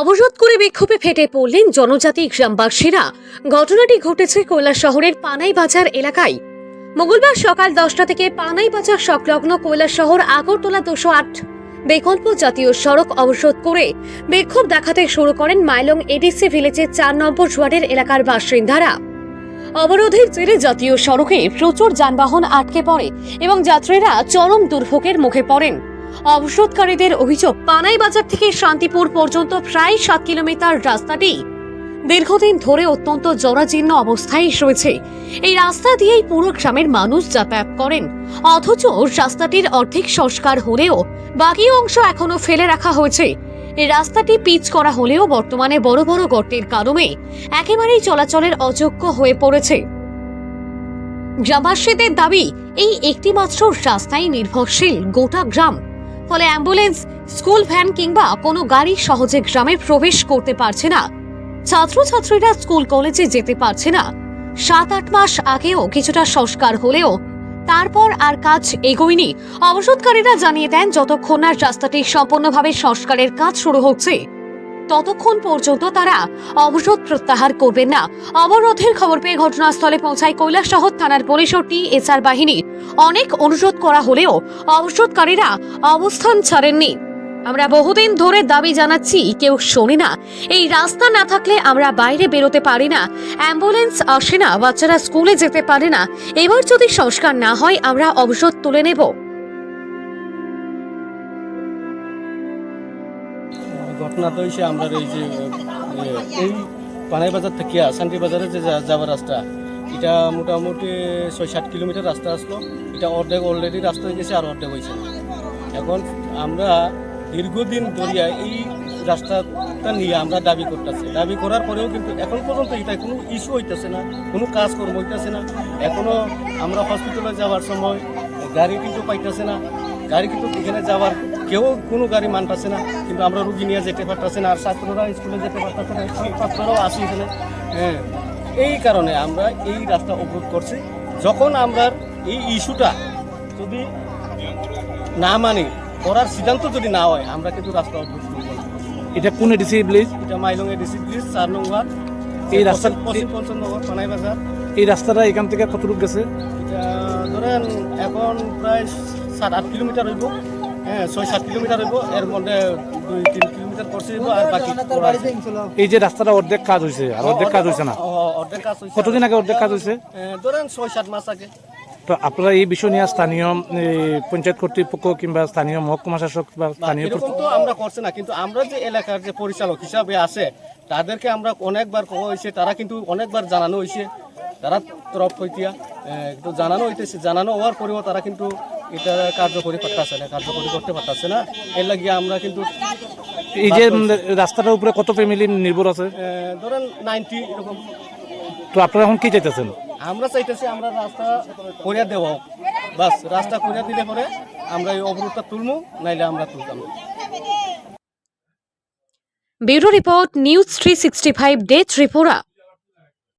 অবরোধ করে বিক্ষোভে ফেটে পড়লেন জনজাতি গ্রামবাসীরা। ঘটনাটি ঘটেছে কৈলাস শহরের পানাই বাজার এলাকায়। মঙ্গলবার সকাল দশটা থেকে পানাই বাজার সংলগ্ন কৈলাস শহর আগরতলা দুশো আট বিকল্প জাতীয় সড়ক অবরোধ করে বিক্ষোভ দেখাতে শুরু করেন মাইলং এডিসি ভিলেজের চার নম্বর ওয়ার্ডের এলাকার বাসিন্দারা। অবরোধের জেরে জাতীয় সড়কে প্রচুর যানবাহন আটকে পড়ে এবং যাত্রীরা চরম দুর্ভোগের মুখে পড়েন। অবরোধকারীদের অভিযোগ, পানাই বাজার থেকে শান্তিপুর পর্যন্ত প্রায় সাত কিলোমিটার রাস্তাটি দীর্ঘদিন ধরে অত্যন্ত জরাজীর্ণ অবস্থায় রয়েছে। এই রাস্তা দিয়েই পুরো গ্রামের মানুষ যাতায়াত করেন। অথচ রাস্তাটির অর্ধেক সংস্কার হলেও বাকি অংশ এখনও ফেলে রাখা হয়েছে। এই রাস্তাটি পিচ করা হলেও বর্তমানে বড় বড় গর্তের কারণে একেবারেই চলাচলের অযোগ্য হয়ে পড়েছে। গ্রামবাসীদের দাবি, এই একটিমাত্র রাস্তায় নির্ভরশীল, গোটা গ্রাম। ফলে অ্যাম্বুলেন্স, স্কুল ভ্যান কিংবা কোনো গাড়ি সহজে গ্রামে প্রবেশ করতে পারছে না। ছাত্রছাত্রীরা স্কুল কলেজে যেতে পারছে না। সাত আট মাস আগেও কিছুটা সংস্কার হলেও তারপর আর কাজ এগোয়নি। অবরোধকারীরা জানিয়ে দেন, যতক্ষণ না রাস্তাটি সম্পূর্ণভাবে সংস্কারের কাজ শুরু হচ্ছে ততক্ষণ পর্যন্ত তারা অবরোধ প্রত্যাহার করবেন না। অবরোধের খবর পেয়ে ঘটনাস্থলে পৌঁছায় কৈলাসহর থানার পুলিশ ও টিএসআর বাহিনী। অনেক অনুরোধ করা হলেও অবরোধকারীরা অবস্থান ছাড়েননি। আমরা বহুদিন ধরে দাবি জানাচ্ছি, কেউ শোনে না। এই রাস্তা না থাকলে আমরা বাইরে বেরোতে পারি না। অ্যাম্বুলেন্স আসে না, বাচ্চারা স্কুলে যেতে পারে না। এবার যদি সংস্কার না হয়, আমরা অবরোধ তুলে নেব। ঘটনা তো হয়েছে আমরা এই যে এই পানাই বাজার থেকে শান্তি বাজারে যে যাওয়ার রাস্তা, এটা মোটামুটি ছয় সাত কিলোমিটার রাস্তা আসলো। এটা অর্ধেক অলরেডি রাস্তা হয়ে গেছে আর অর্ধেক হয়েছে এখন আমরা দীর্ঘদিন ধরিয়া এই রাস্তাটা নিয়ে আমরা দাবি করতেছি। দাবি করার পরেও কিন্তু এখন পর্যন্ত এটা কোনো ইস্যু হইতেছে না, কোনো কাজকর্ম হইতেছে না। এখনও আমরা হসপিটালে যাওয়ার সময় গাড়ি কিন্তু পাইতেছে না। গাড়ি কিন্তু এখানে যাওয়ার কেউ কোনো গাড়ি মানতেছে না কিন্তু আমরা রুগী নিয়ে যেতে পারতেছে না আর ছাত্ররা স্কুলে যেতে পারতেছে না ছাত্ররাও আসি এখানে। হ্যাঁ এই কারণে আমরা এই রাস্তা অবরোধ করছি। যখন আমরা এই ইস্যুটা যদি না মানি করার সিদ্ধান্ত যদি না হয় আমরা কিন্তু রাস্তা অবরোধ করব এটা কোন এডিসি ব্লিজ এটা মাইলং এডিসি ব্রিজ চার নম্বর এই রাস্তা পশ্চিম পঞ্চনগর পানাই বাজার। এই রাস্তাটা এখান থেকে কতটুকু গেছে? এটা ধরেন এখন প্রায় সাত আট কিলোমিটার হইব। হ্যাঁ ছয় সাত কিলোমিটার হইব এর মধ্যে দুই তিন কিলোমিটার করছে আর বাকি এই যে রাস্তাটা অর্ধেক কাজ হয়েছে আর অর্ধেক কাজ হয়েছে না? ও, অর্ধেক কাজ হয়েছে কতদিন আগে অর্ধেক কাজ হয়েছে ধরেন ছয় সাত মাস আগে। তো আপনারা এই বিষয় নিয়ে স্থানীয় পঞ্চায়েত কর্তৃপক্ষ কিংবা স্থানীয় মহকুমা শাসক বা স্থানীয় তো আমরা করছি না কিন্তু আমরা যে এলাকার যে পরিচালক হিসাবে আছে তাদেরকে আমরা অনেকবার কওয়া হয়েছে তারা কিন্তু অনেকবার জানানো হয়েছে তারা তরফ হইতিয়া জানানো হইতেছে জানানো হওয়ার পরেও তারা কিন্তু এটা কার্যকরী করতেছে না কার্যকরী করতে পারতেছে না। এর লাগিয়ে আমরা কিন্তু এই যে রাস্তাটার উপরে কত ফ্যামিলি নির্ভর আছে? ধরেন নাইনটি এরকম। তো আপনারা এখন কি চাইতেছেন? আমরা চাইতেছি আমরা রাস্তা করিয়া দেওয়া হোক। বাস রাস্তা করিয়া দিলে পরে আমরা এই অবরোধটা তুলবো নাইলে আমরা তুলতাম। Bureau report news three sixty five day Tripura.